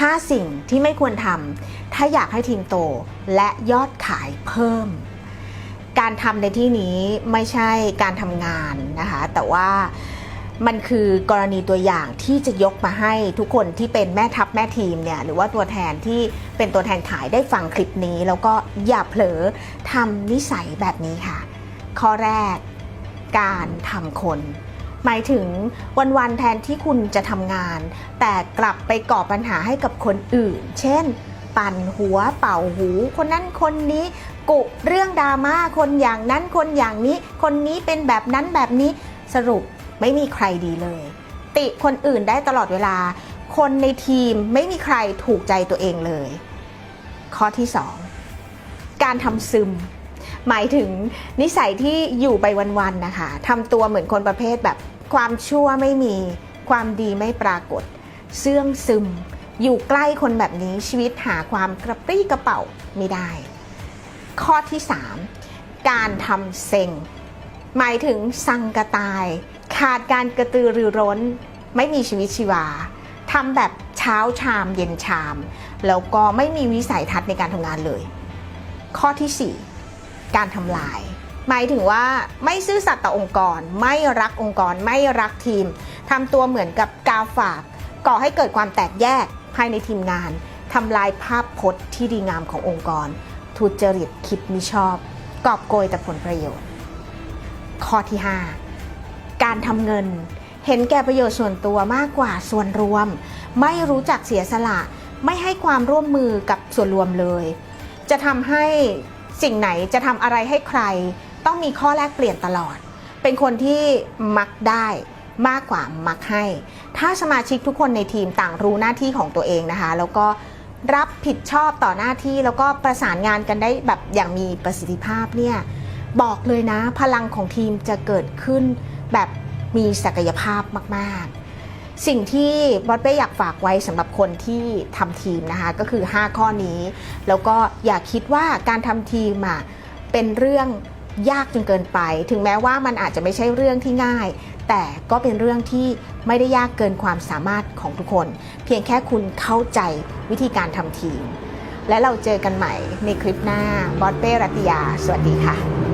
5 สิ่งที่ไม่ควรทำถ้าอยากให้ทีมโตและยอดขายเพิ่ม การทำในที่นี้ไม่ใช่การทำงานนะคะ แต่ว่ามันคือกรณีตัวอย่างที่จะยกมาให้ทุกคนที่เป็นแม่ทัพแม่ทีมเนี่ยหรือว่าตัวแทนที่เป็นตัวแทนขายได้ฟังคลิปนี้ แล้วก็อย่าเผลอทำนิสัยแบบนี้ค่ะ ข้อแรกการทำคน หมายถึงวันๆแทนที่คุณจะทำงาน แต่กลับไปก่อปัญหาให้กับคนอื่น เช่น ปั่นหัวเป่าหู คนนั้นคนนี้กุเรื่องดราม่าคนอย่างนั้นคนอย่างนี้ คนนี้เป็นแบบนั้นแบบนี้สรุปไม่มีใครดีเลย ติคนอื่นได้ตลอดเวลา คนในทีมไม่มีใครถูกใจตัวเองเลย ข้อที่ 2 การทำซึม หมายถึงนิสัยที่อยู่ไปวันๆนะคะทำตัวเหมือนคนประเภทแบบ ความชั่วไม่มี ความดีไม่ปรากฏ เสื่องซึม อยู่ใกล้คนแบบนี้ชีวิตหาความกระปรี้กระเป๋าไม่ได้ ข้อที่ 3 การทำเซ็ง หมายถึงสังกะตาย ขาดการกระตือรือร้น ไม่มีชีวิตชีวาทำแบบเช้าชามเย็นชาม แล้วก็ไม่มีวิสัยทัศน์ในการทำงานเลย ข้อที่ 4 การทำลาย หมายถึงว่าไม่ซื่อสัตย์ต่อองค์กร ไม่รักองค์กร ไม่รักทีมทำตัวเหมือนกับกาฝากก่อให้เกิดความแตกแยกภายในทีมงานทำลายภาพพจน์ที่ดีงามขององค์กร ทุจริตคิดมิชอบ กอบโกยแต่ผลประโยชน์ ข้อที่ 5 การทำเงิน เห็นแก่ประโยชน์ส่วนตัวมากกว่าส่วนรวม ไม่รู้จักเสียสละ ไม่ให้ความร่วมมือกับส่วนรวมเลย จะทำให้สิ่งไหนจะทำอะไรให้ใคร ต้องมีข้อแลกเปลี่ยนตลอด เป็นคนที่มักได้มากกว่ามักให้ ถ้าสมาชิกทุกคนในทีมต่างรู้หน้าที่ของตัวเองนะคะ แล้วก็รับผิดชอบต่อหน้าที่แล้วก็ประสานงานกันได้แบบอย่างมีประสิทธิภาพเนี่ยบอกเลยนะพลังของทีมจะเกิดขึ้นแบบมีศักยภาพมากๆ สิ่งที่บอสเป้อยากฝากไว้สำหรับคนที่ทำทีมนะคะก็คือ 5 ข้อนี้ แล้วก็อย่าคิดว่าการทำทีมอะเป็นเรื่อง ยากจนเกินไป ถึงแม้ว่ามันอาจจะไม่ใช่เรื่องที่ง่าย แต่ก็เป็นเรื่องที่ไม่ได้ยากเกินความสามารถของทุกคน เพียงแค่คุณเข้าใจวิธีการทำทีม และเราเจอกันใหม่ในคลิปหน้าบอสเป้รัตยา สวัสดีค่ะ